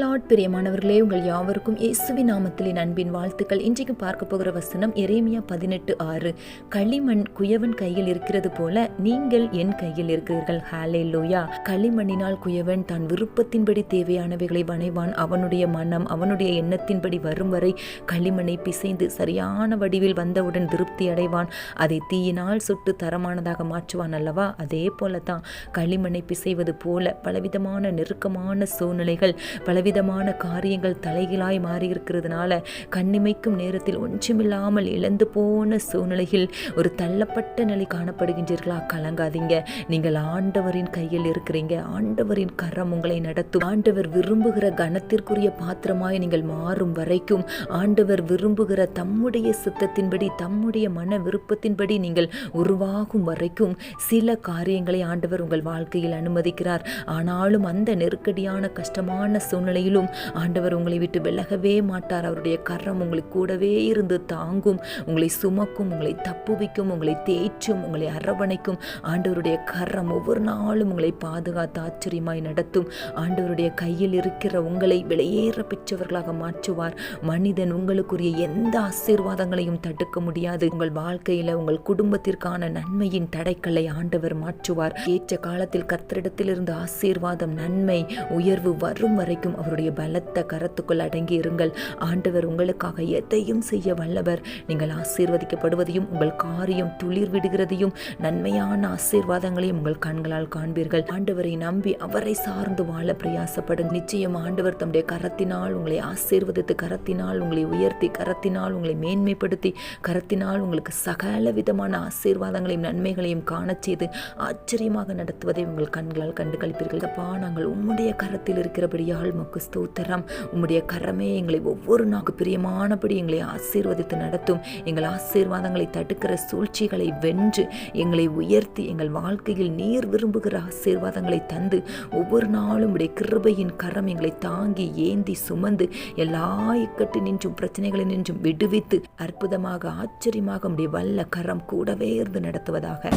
Lord பிரியமானவர்களே உங்கள் யாவருக்கும் இயேசுவி நாமத்திலே அன்பின் வாழ்த்துக்கள். இன்றைக்கு பார்க்க போகிற வசனம் எரேமியா பதினெட்டு ஆறு. களிமண் குயவன் கையில் இருக்கிறது போல நீங்கள் என் கையில் இருக்கிறீர்கள். ஹாலே லோயா களிமண்ணினால் குயவன் தான் விருப்பத்தின்படி தேவையானவைகளை வணைவான். அவனுடைய மனம் அவனுடைய எண்ணத்தின்படி வரும் வரை களிமண்ணை பிசைந்து சரியான வடிவில் வந்தவுடன் திருப்தி அடைவான். அதை தீயினால் சுட்டு தரமானதாக மாற்றுவான் அல்லவா? அதே போல தான் களிமண்ணை பிசைவது போல பலவிதமான நெருக்கமான சூழ்நிலைகள் பலவிதமான காரியங்கள் தலைகீழாய் மாறியிருக்கிறதுனால கண்ணிமைக்கும் நேரத்தில் ஒன்றுமில்லாமல் இழந்து போன சூழ்நிலையில் ஒரு தள்ளப்பட்ட நிலை காணப்படுகின்றீர்களா? கலங்காதீங்க. நீங்கள் ஆண்டவரின் கையில் இருக்கிறீங்க. ஆண்டவரின் கரம் உங்களை நடத்தும். ஆண்டவர் விரும்புகிற கணத்திற்குரிய பாத்திரமாய் நீங்கள் மாறும் வரைக்கும் ஆண்டவர் விரும்புகிற தம்முடைய சித்தத்தின்படி தம்முடைய மன விருப்பத்தின்படி நீங்கள் உருவாகும் வரைக்கும் சில காரியங்களை ஆண்டவர் உங்கள் வாழ்க்கையில் அனுமதிக்கிறார். ஆனாலும் அந்த நெருக்கடியான கஷ்டமான சூழ்நிலையிலும் ஆண்டவர் உங்களை விட்டு விலகவே மாட்டார். அவருடைய கரம் உங்களுக்கு கூடவே இருந்து தாங்கும். உங்களை சுமக்கும் உங்களை தப்புவிக்கும் உங்களை தேற்றும் உங்களை அரவணைக்கும். ஆண்டவருடைய கரம் ஒவ்வொரு நாளும் உங்களை பாதுகாத்து ஆச்சரியமாய் நடத்தும். ஆண்டவருடைய கையில் இருக்கிற உங்களை விலையேற பெற்றவர்களாக மாற்றுவார். மனிதன் உங்களுக்குரிய எந்த ஆசீர்வாதங்களையும் தடுக்க முடியாது. உங்கள் வாழ்க்கையில உங்கள் குடும்பத்திற்கான நன்மையின் தடைக்கல்லை ஆண்டவர் மாற்றுவார். ஏற்ற காலத்தில் கர்த்தரிடத்திலிருந்து ஆசீர்வாதம் நன்மை உயர்வு வரும் வரைக்கும் அவருடைய பலத்த கரத்துக்குள் அடங்கி இருங்கள். ஆண்டவர் உங்களுக்காக எதையும் செய்ய வல்லவர். நீங்கள் ஆசீர்வதிக்கப்படுவதையும் உங்கள் காரியம் துளிர் விடுகிறதையும் நன்மையான ஆசீர்வாதங்களையும் உங்கள் கண்களால் காண்பீர்கள். ஆண்டவரை நம்பி அவரை சார்ந்து வாழ பிரயாசப்படும். நிச்சயம் ஆண்டவர் தம்முடைய கரத்தினால் உங்களை ஆசீர்வதித்து கரத்தினால் உங்களை உயர்த்தி கரத்தினால் உங்களை மேன்மைப்படுத்தி கரத்தினால் உங்களுக்கு சகல விதமான ஆசீர்வாதங்களையும் நன்மைகளையும் காண செய்து ஆச்சரியமாக நடத்துவதை உங்கள் கண்களால் கண்டு கழிப்பீர்கள் அப்பா நாங்கள் உம்முடைய கரத்தில் இருக்கிறபடியா உமக்கு ஸ்தோத்திரம். உம்முடைய கரமே எங்களை ஒவ்வொரு நாக்கு பிரியமானபடி எங்களை ஆசீர்வதித்து நடத்தும். எங்கள் ஆசீர்வாதங்களை தடுக்கிற சூழ்ச்சிகளை வென்று எங்களை உயர்த்தி எங்கள் வாழ்க்கையில் நீர் விரும்புகிற ஆசீர்வாதங்களை தந்து ஒவ்வொரு நாளும் உடைய கிருபையின் கரம் எங்களை தாங்கி ஏந்தி சுமந்து எல்லா இக்கட்டு நின்றும் பிரச்சனைகளை நின்றும் விடுவித்து அற்புதமாக ஆச்சரியமாக உடைய வல்ல கரம் கூடவே இருந்து நடத்துவதாக.